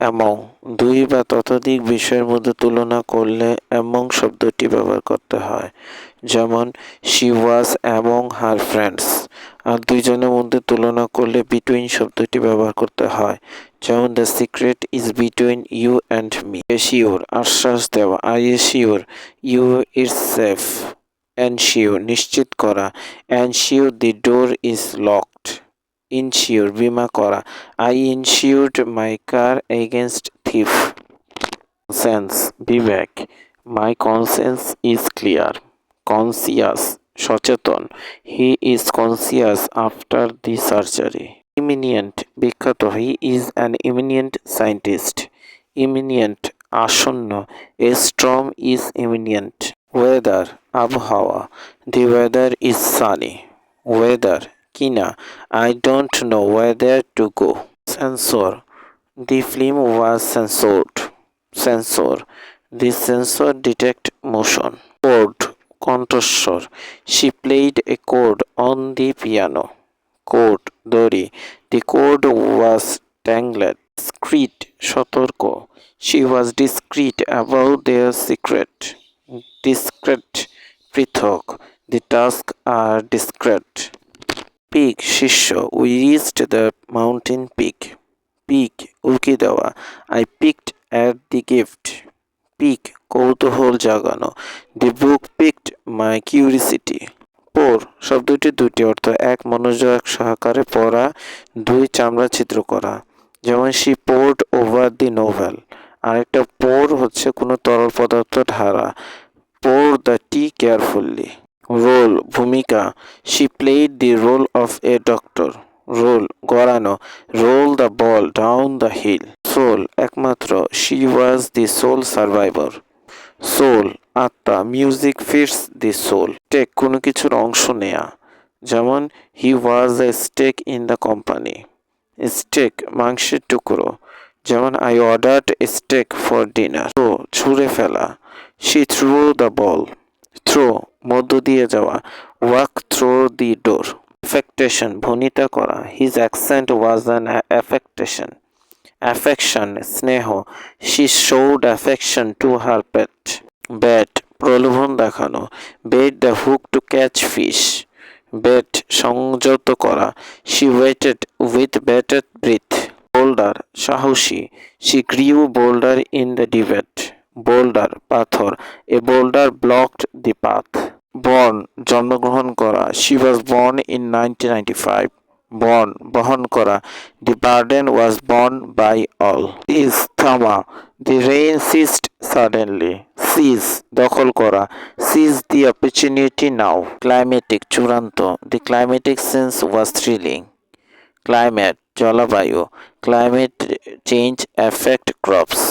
Among দুই বা ততোধিক বিষয়ের মধ্যে তুলনা করলে অ্যামং শব্দটি ব্যবহার করতে হয়, যেমন she was among her friends আর দুইজনের মধ্যে তুলনা করলে বিটুইন শব্দটি ব্যবহার করতে হয়, যেমন the secret is between you and me sure আশ্বাস দেওয়া I assure you is safe ensure নিশ্চিত করা ensure the door is locked insure বিমা করা। I insured my car against thief sense Vivek. My conscience is clear conscious সচেতন। He is conscious after the surgery eminent বিখ্যাত। He is an eminent scientist imminent আসন্ন। A storm is imminent weather আবহাওয়া। The weather is sunny weather কিনা I don't know whether to go censor the film was censored sensor the sensor detect motion code কণ্ঠস্বর she played a কোড on the piano cord দড়ি the cord was tangled discreet সতর্ক she was discreet about their secret discrete পৃথক the task are discrete peak শীর্ষ we reached the mountain peak peek উল্কি দেওয়া। I peeked at the gift pique কৌতূহল জাগানো। The book piqued my curiosity পোর শব্দটির দুটি অর্থ, এক মনোযোগ সহকারে পড়া, দুই চামড়া চিত্র করা। যেমন she pored over the novel আরেকটা পোর হচ্ছে কোনো তরল পদার্থ ঢালা pour the tea carefully role ভূমিকা। She played the role of a doctor roll গড়ানো। Roll the ball down the hill sole একমাত্র। She was the sole survivor soul আত্মা। Music fits the soul take কোনো কিছুর অংশ নেয়া। যেমন he was a stake in the company stake মাংসের টুকরো। যেমন I ordered steak for dinner তো ছুঁড়ে ফেলা। She threw the ball through মধ্য দিয়ে যাওয়া। Walk through the door. Affectation Bhanita করা। His accent was an affectation affection স্নেহ। She showed affection to her pet. Bait, প্রলোভন দেখানো। Bait the hook to catch fish. Bate সংযত করা। She waited with bated breath. Bolder, সাহসী। She grew bolder in the debate. Boulder পাথর। A boulder blocked the path born জন্মগ্রহণ করা। She was born in nineteen ninety five borne বহন করা। The burden was borne by all cease থামা the rain ceased suddenly seize দখল করা। Seize the opportunity now climactic চূড়ান্ত। The climactic scene was thrilling climate জলবায়ু। Climate change effect crops